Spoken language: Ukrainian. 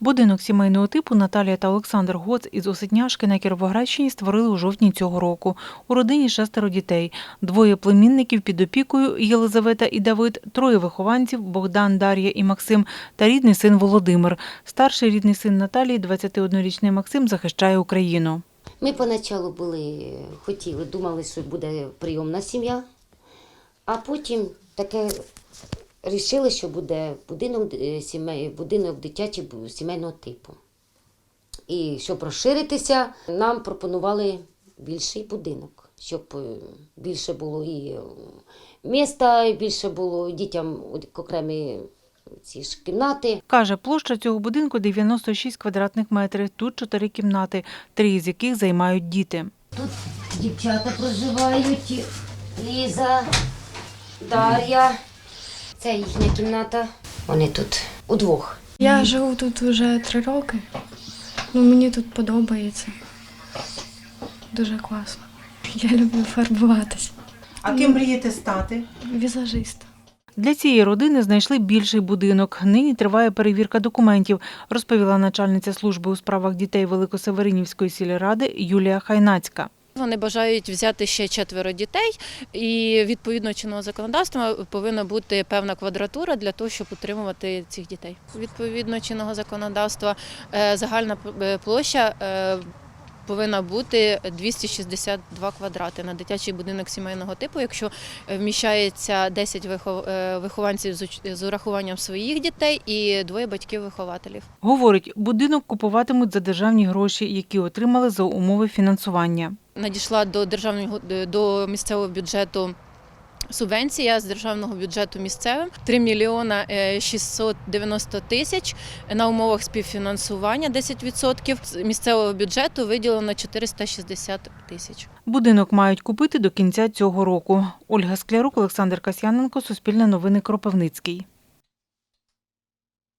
Будинок сімейного типу Наталія та Олександр Гоц із Осетняшки на Кіровоградщині створили у жовтні цього року. У родині шестеро дітей. Двоє племінників під опікою Єлизавета і Давид, троє вихованців Богдан, Дар'я і Максим та рідний син Володимир. Старший рідний син Наталії, 21-річний Максим, захищає Україну. Ми поначалу були, хотіли, думали, що буде прийомна сім'я, а потім таке рішили, що буде будинок, е, сімей, будинок дитячий сімейного типу. І щоб розширитися, нам пропонували більший будинок, щоб е, більше було і е, міста, і більше було дітям окремі ці ж кімнати. Каже, площа цього будинку 96 квадратних метрів. Тут чотири кімнати, три із яких займають діти. Тут дівчата проживають, Ліза, Дар'я. Це їхня кімната. Вони тут удвох. Я живу тут вже три роки. Ну, мені тут подобається. Дуже класно. Я люблю фарбуватися. А ким мрієте стати? Візажист. Для цієї родини знайшли більший будинок. Нині триває перевірка документів, розповіла начальниця служби у справах дітей Великосеверинівської сільради Юлія Хайнацька. Вони бажають взяти ще четверо дітей, і відповідно чинного законодавства повинна бути певна квадратура для того, щоб утримувати цих дітей. Відповідно чинного законодавства е, загальна е, площа е, повинна бути 262 квадрати на дитячий будинок сімейного типу. Якщо е, вміщається 10 е, вихованців з з урахуванням своїх дітей і двоє батьків-вихователів. Говорить, будинок купуватимуть за державні гроші, які отримали за умови фінансування. надійшла до державного до місцевого бюджету. Субвенція з державного бюджету місцевим 3 мільйона е, 690 тисяч на умовах співфінансування 10%. З місцевого бюджету виділено 460 тисяч. Будинок мають купити до кінця цього року. Ольга Склярук, Олександр Касьяненко, Суспільне новини Кропивницький.